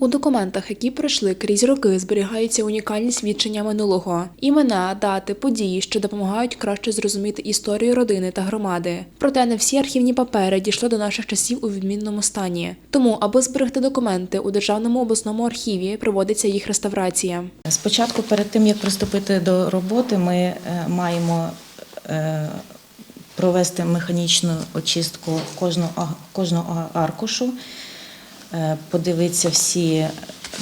У документах, які пройшли крізь роки, зберігаються унікальні свідчення минулого, імена, дати, події, що допомагають краще зрозуміти історію родини та громади. Проте не всі архівні папери дійшли до наших часів у відмінному стані. Тому, аби зберегти документи, у державному обласному архіві проводиться їх реставрація. Спочатку, перед тим як приступити до роботи, ми е, маємо е, провести механічну очистку кожного, аркушу, подивитися всі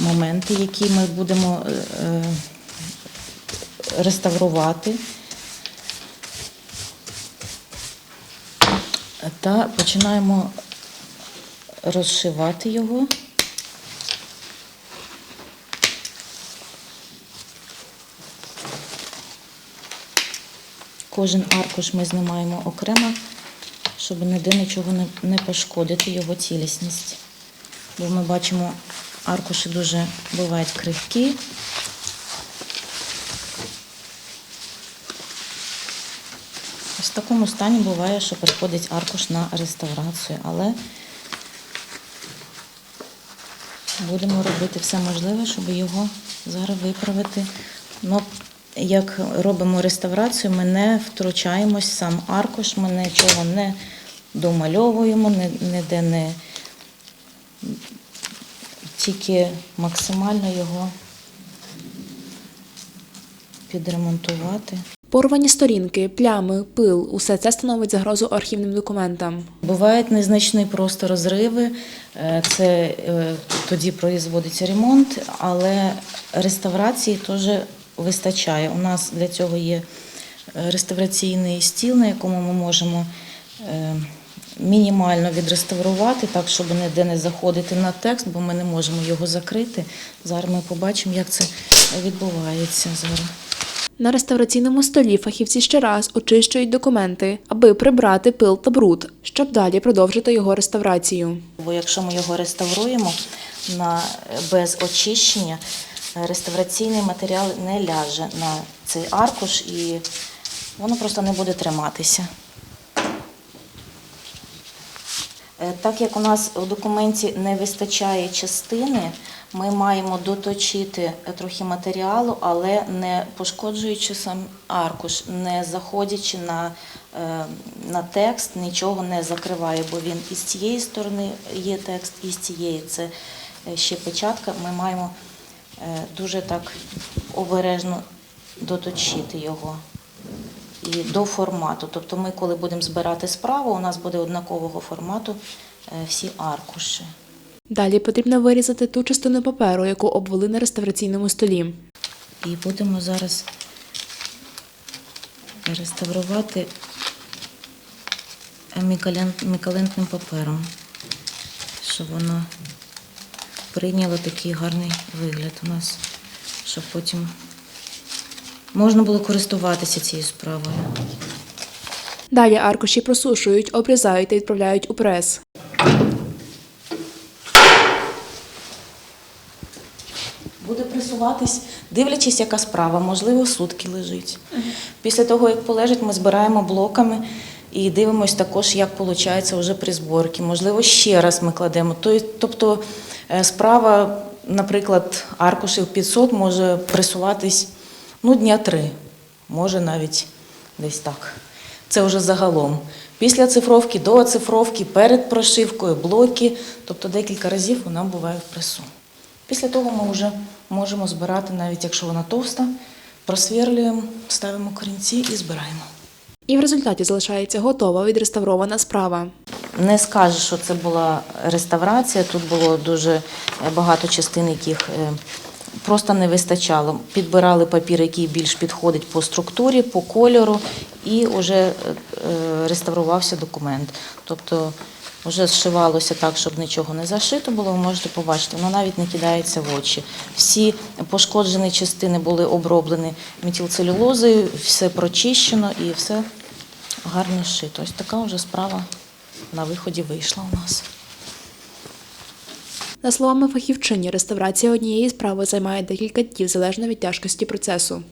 моменти, які ми будемо е, е, реставрувати. Та починаємо розшивати його. Кожен аркуш ми знімаємо окремо, щоб ніде нічого не пошкодити його цілісність. Бо ми бачимо, аркуші дуже бувають крихкі. Ось в такому стані буває, що приходить аркуш на реставрацію, але будемо робити все можливе, щоб його зараз виправити. Ну, як робимо реставрацію, ми не втручаємось сам аркуш, ми нічого не домальовуємо, ні- ніде не тільки максимально його підремонтувати. Порвані сторінки, плями, пил усе це становить загрозу архівним документам. Бувають незначні просто розриви, е, це е, тоді производиться ремонт, але реставрації теж вистачає. У нас для цього є е, реставраційний стіл, на якому ми можемо мінімально відреставрувати, так, щоб ніде не заходити на текст, бо ми не можемо його закрити. Зараз ми побачимо, як це відбувається зараз. На реставраційному столі фахівці ще раз очищують документи, аби прибрати пил та бруд, щоб далі продовжити його реставрацію. Бо якщо ми його реставруємо на, без очищення, реставраційний матеріал не ляже на цей аркуш і воно просто не буде триматися. Так як у нас у документі не вистачає частини, ми маємо доточити е, трохи матеріалу, але не пошкоджуючи сам аркуш, не заходячи на, е, на текст, нічого не закриває, бо він із цієї сторони є текст, і з цієї це е, ще печатка. Ми маємо е, дуже так обережно доточити його і до формату. Тобто ми, коли будемо збирати справу, у нас буде однакового формату е, всі аркуші. Далі потрібно вирізати ту частину паперу, яку обвели на реставраційному столі. І будемо зараз реставрувати мікалентним папером, щоб воно прийняло такий гарний вигляд у нас, щоб потім можна було користуватися цією справою. Далі аркуші просушують, обрізають та відправляють у прес. Буде пресуватись, дивлячись, яка справа, можливо, сутки лежить. Після того, як полежить, ми збираємо блоками і дивимося також, як виходить вже при зборці. Можливо, ще раз ми кладемо. Тобто е, справа, наприклад, аркушів 500 може пресуватись ну, дня три, може навіть десь так. Це вже загалом. Після цифровки, до оцифровки, перед прошивкою, блоки, тобто декілька разів вона буває в пресу. Після того ми вже можемо збирати, навіть якщо вона товста, просверлюємо, ставимо корінці і збираємо. І в результаті залишається готова відреставрована справа. Не скажу, що це була реставрація. Тут було дуже е, багато частин, яких е, просто не вистачало. Підбирали папір, який більш підходить по структурі, по кольору, і вже е, реставрувався документ. Тобто вже зшивалося так, щоб нічого не зашито було. Ви можете побачити, воно навіть не кидається в очі. Всі пошкоджені частини були оброблені метілцелюлозою, все прочищено і все гарно зшито. Ось така вже справа на виході вийшла у нас. За словами фахівчині, реставрація однієї справи займає декілька днів залежно від тяжкості процесу.